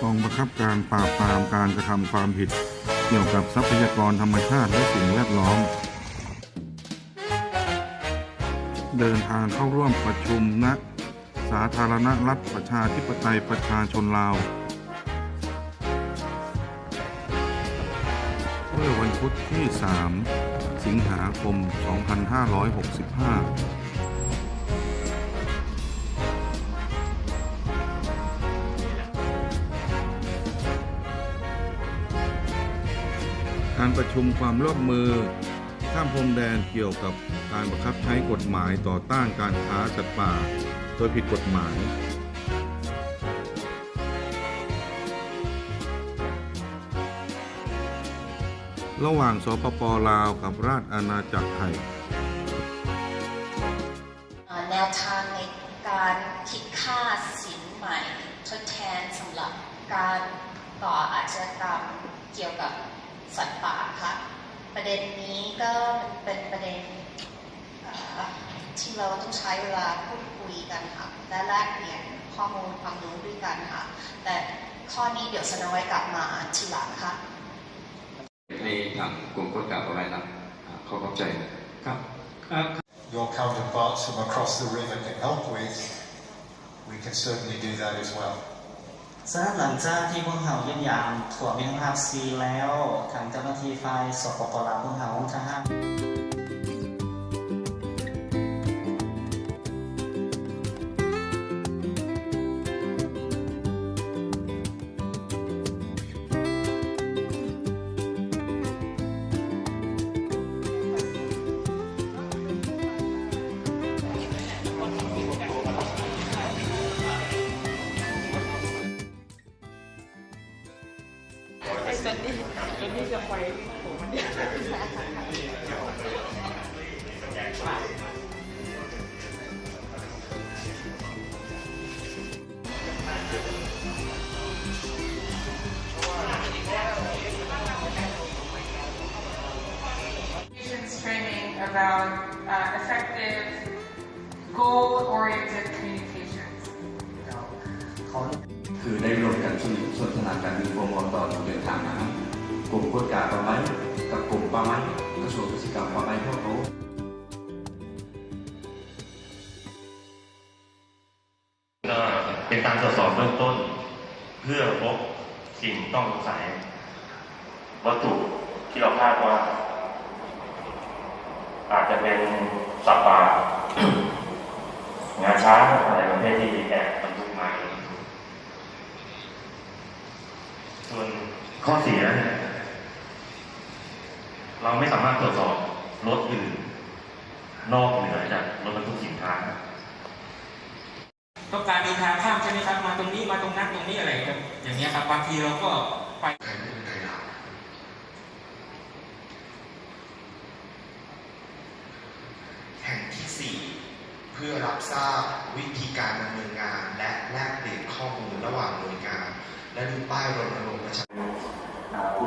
กองบังคับการปราบปรามการกระทำความผิด เกี่ยวกับทรัพยากรธรรมชาติและสิ่งแวดล้อม เดินทางเข้าร่วมประชุมณสาธารณรัฐประชาธิปไตยประชาชนลาวเมื่อวันพุธที่ 3 สิงหาคม 2565 การประชุมความร่วมมือ ข้ามพรมแดนเกี่ยวกับการบังคับใช้กฎหมายต่อต้านการค้าสัตว์ป่า โดยผิดกฎหมาย ระหว่างสปปลาวกับราชอาณาจักรไทยแนวทางในการคิดค่าสินใหม่ทดแทนสำหรับการก่ออาชญากรรมเกี่ยวกับ สัตว์ป่าค่ะ ประเด็นนี้ก็เป็นประเด็นเอ่อที่เราต้องใช้เวลาพูดคุยกันค่ะและแลกเปลี่ยนข้อมูลความรู้ด้วยกันค่ะ แต่ข้อนี้เดี๋ยวสนไว้กลับมาทีหลังค่ะให้ทางกรมค้นกล่าวประมาณนั้นอ่าขอขอบใจนะครับ your counterparts from across the river can help with, we can certainly do that as well. สำหรับหลังจากที่พวกเขาเยี่ยมยามถั่วมิตรภาพซีแล้วทางเจ้าหน้าที่ฝ่ายสปปลาวพวกเขาทหา ซันนี่ซันนี่จะไปผมมันเนี่ย about uh, effective goal-oriented communications. คือได้รวมกันสนสนทนาการมีโปรโมต่อเดินทางนะครับกลุ่มค้นกล่าวประมาณกับกลุ่มประมาณกระทรวงเกษตรกรรมประมาณพวกเขาก็เป็นการตรวจสอบเบื้องต้น เพื่อพบสิ่งต้องสงสัยวัตถุที่เราคาดว่า อาจจะเป็นสัตว์ป่างาช้างอะไรประเภทที่แอบบรรทุกมาส่วน ข้อเสียเนี่ยเราไม่สามารถตรวจสอบรถอื่น นอกเหนือจากรถบรรทุกสินค้าต้องการเดินทางข้ามใช่ไหมครับ มาตรงนี้มาตรงนั้นตรงนี้อะไรครับอย่างเงี้ยครับบางทีเราก็ไปแห่งที่4เพื่อรับทราบวิธีการดำเนินงาน และแลกเปลี่ยนข้อมูลระหว่างหน่วยงาน และดูป้ายรณรงค์ประชา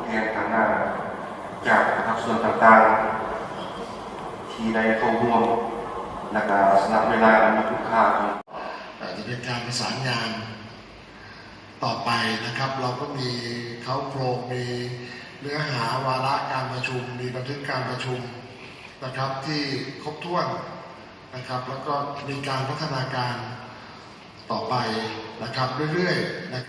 แทนทางหน้าจากภาคส่วนต่างๆ ที่ได้เข้าร่วมและก็สนับเวลาอันมีคุณค่างอาจจะเป็นการประสานงานต่อไปนะครับ เราก็มีเขาโครงมีเนื้อหาวาระการประชุม มีบันทึกการประชุมนะครับที่ครบถ้วนนะครับ แล้วก็มีการพัฒนาการต่อไปนะครับเรื่อยๆนะครับ